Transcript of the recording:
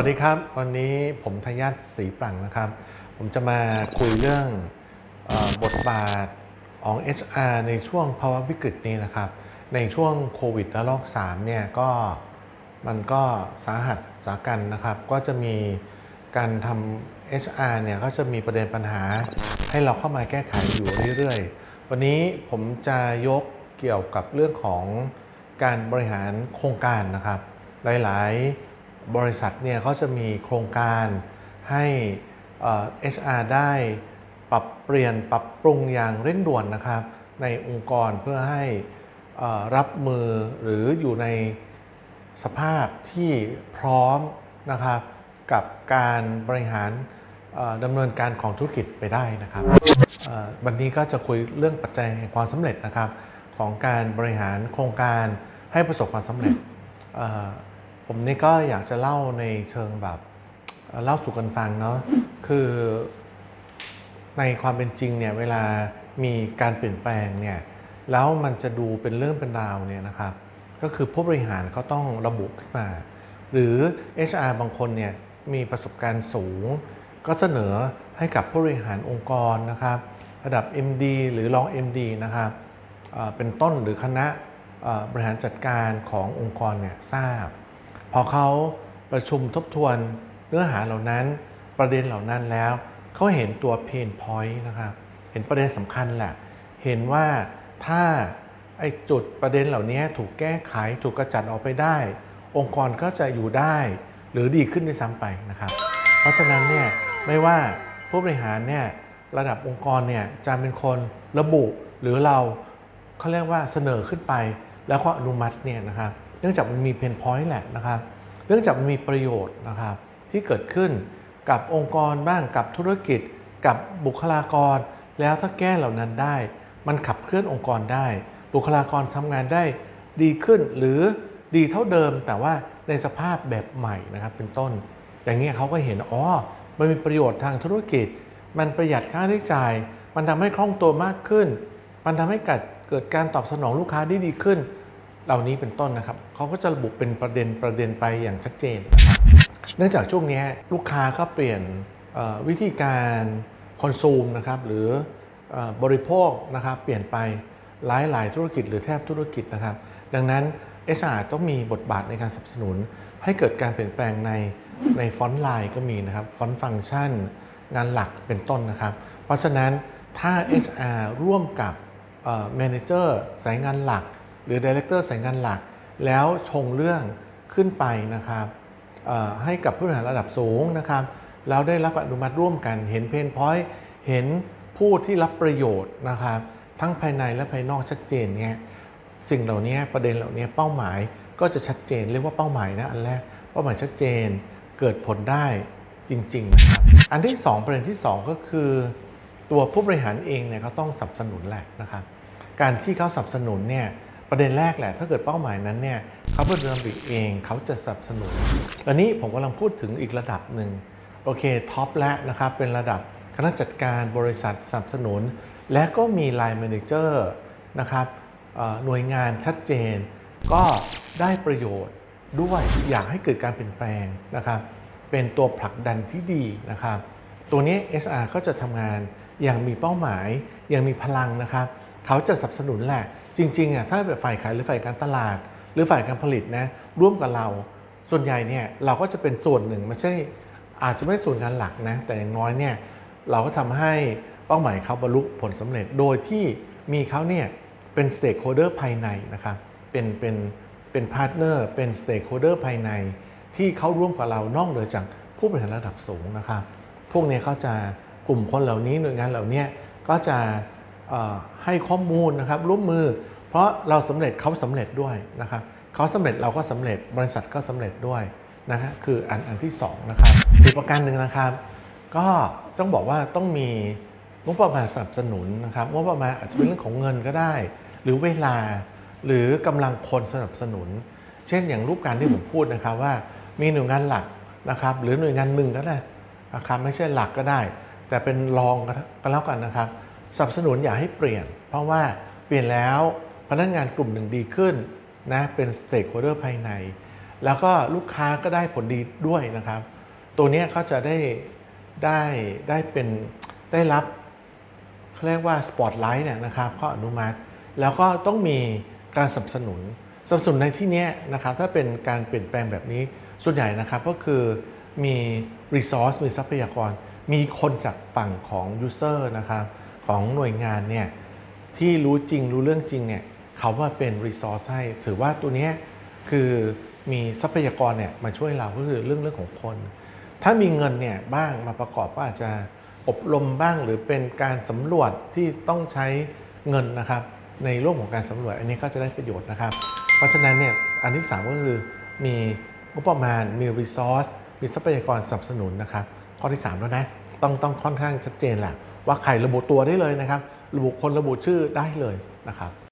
วัสดีครับ วันนี้ผมทยัตศรีปรังนะครับ ผมจะมาคุยเรื่องอบทบาทของ HR ในช่วงภาวะวิกฤตนี้นะครับ ในช่วงโควิดระลอก3เนี่ยก็มันก็สาหัสสากันนะครับ ก็จะมีการทำ HR เนี่ยก็จะมีประเด็นปัญหาให้เราเข้ามาแก้ไขอยู่เรื่อยๆ วันนี้ผมจะยกเกี่ยวกับเรื่องของการบริหารโครงการนะครับ หลายๆ บริษัทเนี่ยเขาจะมีโครงการให้เอ่อ HR ได้ปรับเปลี่ยนปรับปรุงอย่างเร่งด่วนนะครับ ในองค์กรเพื่อให้รับมือหรืออยู่ในสภาพที่พร้อมนะครับ กับการบริหารดำเนินการของธุรกิจไปได้นะครับ วันนี้ก็จะคุยเรื่องปัจจัยแห่งความสำเร็จนะครับ ของการบริหารโครงการให้ประสบความสำเร็จ ผมนี่ก็อยากจะเล่าในเชิงแบบเล่าสู่กันฟังเนาะคือในความเป็นจริงเนี่ยเวลามีการเปลี่ยนแปลงเนี่ยแล้วมันจะดูเป็นเรื่องเป็นราวเนี่ยนะครับ ก็คือผู้บริหารเขาต้องระบุขึ้นมา หรือ HR บางคนเนี่ยมีประสบการณ์สูง ก็เสนอให้กับผู้บริหารองค์กรนะครับระดับ MD หรือรอง MD นะครับเป็นต้นหรือคณะบริหารจัดการขององค์กรเนี่ยทราบ อเขาประชุมทบทวนเนื้อหาเหล่านั้นประเด็นเหล่านั้นแล้ว เขาเห็นตัวเพนพอยต์นะครับเห็นประเด็นสำคัญแหละ เห็นว่าถ้าไอ้จุดประเด็นเหล่านี้ถูกแก้ไขถูกกระจัดออกไปได้ องค์กรก็จะอยู่ได้หรือดีขึ้นด้วยซ้ำไปนะครับ เพราะฉะนั้นเนี่ยไม่ว่าผู้บริหารเนี่ยระดับองค์กรเนี่ยจะเป็นคนระบุหรือเราเขาเรียกว่าเสนอขึ้นไป แล้วก็อนุมัติเนี่ยนะครับ เนื่องจากมันมีเพนพอยต์แหละนะครับเนื่องจากมันมีประโยชน์นะครับที่เกิดขึ้นกับองค์กรบ้างกับธุรกิจ กับบุคลากร แล้วถ้าแก้เหล่านั้นได้ มันขับเคลื่อนองค์กรได้ บุคลากรทำงานได้ดีขึ้นหรือดีเท่าเดิม แต่ว่าในสภาพแบบใหม่นะครับเป็นต้น อย่างนี้เขาก็เห็นอ๋อมันมีประโยชน์ทางธุรกิจ มันประหยัดค่าใช้จ่าย มันทำให้คล่องตัวมากขึ้น มันทำให้เกิดการตอบสนองลูกค้าได้ดีขึ้น เหล่านี้เป็นต้นนะครับเขาก็จะระบุเป็นประเด็นประเด็นไปอย่างชัดเจนนะครับเนื่องจากช่วงนี้ลูกค้าก็เปลี่ยนวิธีการคอนซูมนะครับหรืออบริโภคนะครับเปลี่ยนไปหลายหลายธุรกิจหรือแทบธุรกิจนะครับ ดังนั้น HR ต้องมีบทบาทในการสนับสนุน ให้เกิดการเปลี่ยนแปลงในในฟอนต์ไลน์ก็มีนะครับฟอนต์ฟังก์ชัน งานหลักเป็นต้นนะครับ เพราะฉะนั้นถ้า HR ร่วมกับแมเนเจอร์สายงานหลัก หรือดีเลกเตอร์สายงานหลัก แล้วชงเรื่องขึ้นไปนะครับให้กับผู้บริหารระดับสูงนะครับแล้วได้รับอนุมัติร่วมกัน เห็นเพนพอยต์เห็นผู้ที่รับประโยชน์นะครับทั้งภายในและภายนอกชัดเจนเนี่ยสิ่งเหล่านี้ประเด็นเหล่านี้เป้าหมายก็จะชัดเจนเรียกว่าเป้าหมายนะอันแรกเป้าหมายชัดเจนเกิดผลได้จริงๆนะครับอันที่ 2 ประเด็นที่ 2 ก็คือ ตัวผู้บริหารเองเนี่ยเขาต้องสนับสนุนแหละนะครับการที่เขาสนับสนุนเนี่ย ประเด็นแรกแหละ ถ้าเกิดเป้าหมายนั้นเนี่ยเขาเป็นเรือบิเองเขาจะสนับสนุนตอนนี้ผมกำลังพูดถึงอีกระดับหนึ่งโอเคท็อปแล้วนะครับ เป็นระดับคณะจัดการบริษัทสนับสนุน และก็มีไลน์แมเนเจอร์นะครับหน่วยงานชัดเจน ก็ได้ประโยชน์ด้วยอยากให้เกิดการเปลี่ยนแปลงนะครับ เป็นตัวผลักดันที่ดีนะครับ ตัวนี้ SR ก็จะทำงานอย่างมีเป้าหมายอย่างมีพลังนะครับ เขาจะสนับสนุนแหละ จริงๆอะถ้าแบบฝ่ายขายหรือฝ่ายการตลาด หรือฝ่ายการผลิตนะร่วมกับเรา ส่วนใหญ่เนี่ยเราก็จะเป็นส่วนหนึ่งไม่ใช่ อาจจะไม่ส่วนงานหลักนะแต่อย่างน้อยเนี่ยเราก็ทำให้เป้าหมายเขาบรรลุผลสำเร็จ โดยที่มีเขาเนี่ยเป็นสเต็กโฮเดอร์ภายในนะครับเป็นเป็นเป็นพาร์ทเนอร์เป็นสเต็กโฮเดอร์ภายใน ที่เขาร่วมกับเรานอกเหนือจากผู้บริหารระดับสูงนะครับ พวกเนี้ยเขาจะกลุ่มคนเหล่านี้หน่วยงานเหล่านี้ก็จะ ให้ข้อมูลนะครับร่วมมือ เพราะเราสำเร็จเขาสำเร็จด้วยนะครับเขาสำเร็จเราก็สำเร็จบริษัทก็สำเร็จด้วยนะฮะคืออันอันที่สองนะครับอีกประการหนึ่งนะครับ ก็ต้องบอกว่าต้องมีงบประมาณสนับสนุนนะครับงบประมาณอาจจะเป็นเรื่องของเงินก็ได้ หรือเวลาหรือกำลังคนสนับสนุน เช่นอย่างรูปการที่ผมพูดนะครับว่ามีหน่วยงานหลักนะครับ หรือหน่วยงานหนึ่งก็ได้นะครับไม่ใช่หลักก็ได้ แต่เป็นรองก็แล้วกันนะครับ สนับสนุนอย่าให้เปลี่ยน เพราะว่าเปลี่ยนแล้วพนักงานกลุ่มหนึ่งดีขึ้นนะเป็นสเต็กโฮเดอร์ภายใน แล้วก็ลูกค้าก็ได้ผลดีด้วยนะครับ ตัวนี้ยก็จะได้ได้ได้เป็นได้รับเขาเรียกว่าสปอตไลท์เนี่ยนะครับข้ออนุมัติ แล้วก็ต้องมีการสนับสนุนสนับสนุนในที่นี้นะครับถ้าเป็นการเปลี่ยนแปลงแบบนี้ส่วนใหญ่นะครับก็คือมี resource มีทรัพยากร มีคนจากฝั่งของ user นะครับ ของหน่วยงานเนี่ยที่รู้จริงรู้เรื่องจริงเนี่ยเขามาเป็น resource ให้ถือว่าตัวนี้คือมีทรัพยากรเนี่ยมาช่วยเราก็คือเรื่องเรื่องของคน ถ้ามีเงินเนี่ยบ้างมาประกอบก็อาจจะอบรมบ้างหรือเป็นการสำรวจที่ต้องใช้เงินนะครับ ในร่วมของการสำรวจอันนี้ก็จะได้ประโยชน์นะครับ เพราะฉะนั้นเนี่ยอันที่ 3 ก็คือมีงบประมาณมี resource มีทรัพยากรสนับสนุนนะครับ ข้อที่ 3 แล้วนะ ต้องต้องค่อนข้างชัดเจนแหละ ว่าใครระบุตัวได้เลยนะครับ ระบุคนระบุชื่อได้เลยนะครับ